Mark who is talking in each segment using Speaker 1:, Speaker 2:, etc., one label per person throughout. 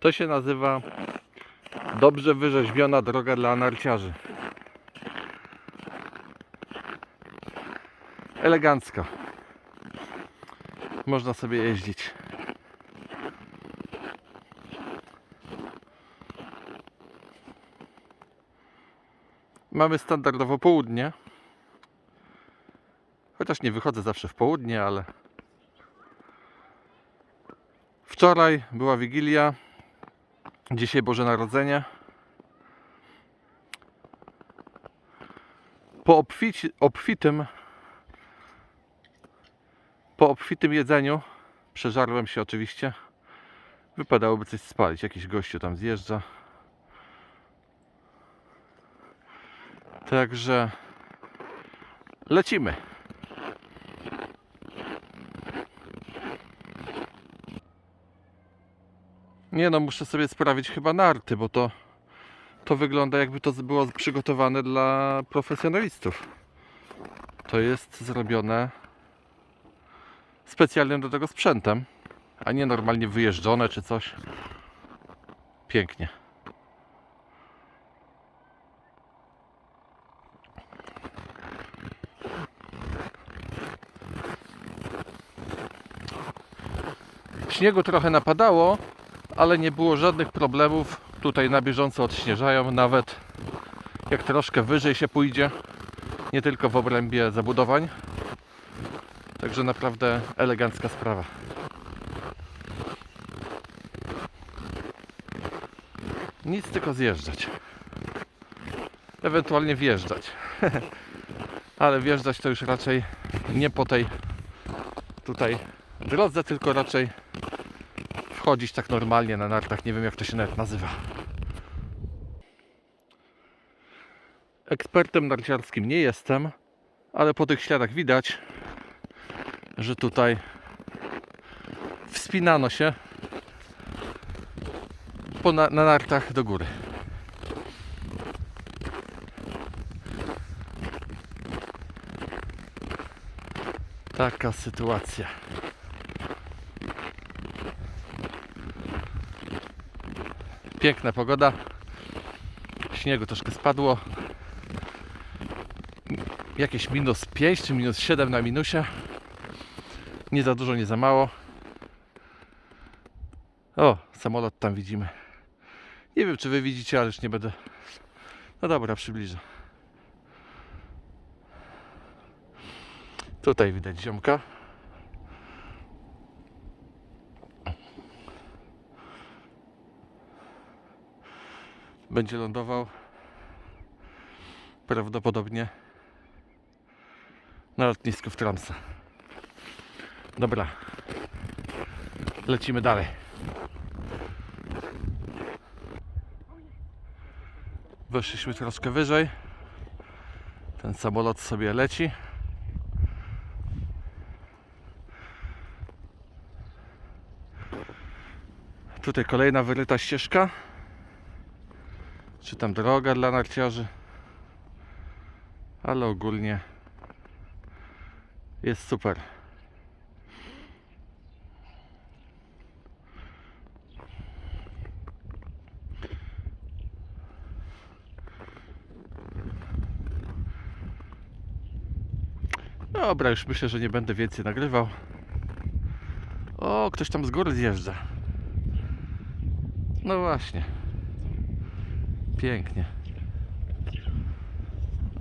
Speaker 1: To się nazywa dobrze wyrzeźbiona droga dla narciarzy. Elegancko. Można sobie jeździć. Mamy standardowo południe. Chociaż nie wychodzę zawsze w południe, ale wczoraj była Wigilia. Dzisiaj Boże Narodzenie. Po obfici, obfitym po obfitym jedzeniu przeżarłem się oczywiście. Wypadałoby coś spalić. Jakiś gościu tam zjeżdża. Także lecimy. Nie no, muszę sobie sprawić chyba narty, bo to to wygląda jakby to było przygotowane dla profesjonalistów. To jest zrobione specjalnym do tego sprzętem, a nie normalnie wyjeżdżone czy coś. Pięknie. Śniegu trochę napadało, ale nie było żadnych problemów. Tutaj na bieżąco odśnieżają, nawet jak troszkę wyżej się pójdzie, nie tylko w obrębie zabudowań. Także naprawdę elegancka sprawa. Nic tylko zjeżdżać. Ewentualnie wjeżdżać. Ale wjeżdżać to już raczej nie po tej tutaj drodze, tylko raczej wchodzić tak normalnie na nartach. Nie wiem jak to się nawet nazywa. Ekspertem narciarskim nie jestem, ale po tych śladach widać, że tutaj wspinano się po na, na nartach do góry. Taka sytuacja. Piękna pogoda. Śniegu troszkę spadło. Jakieś minus 5 czy minus 7 na minusie. Nie za dużo, nie za mało. O, samolot tam widzimy. Nie wiem, czy wy widzicie, ale już nie będę. No dobra, przybliżę. Tutaj widać ziomka. Będzie lądował prawdopodobnie na lotnisku w Tromsø. Dobra. Lecimy dalej. Weszliśmy troszkę wyżej. Ten samolot sobie leci. Tutaj kolejna wyryta ścieżka. Czy tam droga dla narciarzy. Ale ogólnie jest super. Dobra, już myślę, że nie będę więcej nagrywał. O, ktoś tam z góry zjeżdża. No właśnie. Pięknie.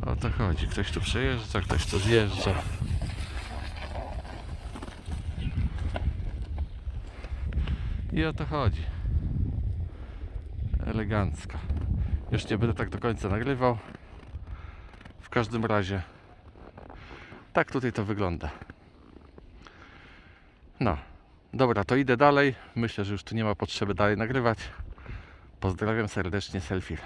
Speaker 1: O to chodzi. Ktoś tu przejeżdża, ktoś tu zjeżdża. I o to chodzi. Elegancko. Już nie będę tak do końca nagrywał. W każdym razie tak tutaj to wygląda. No. Dobra, to idę dalej. Myślę, że już tu nie ma potrzeby dalej nagrywać. Pozdrawiam serdecznie, Selfie.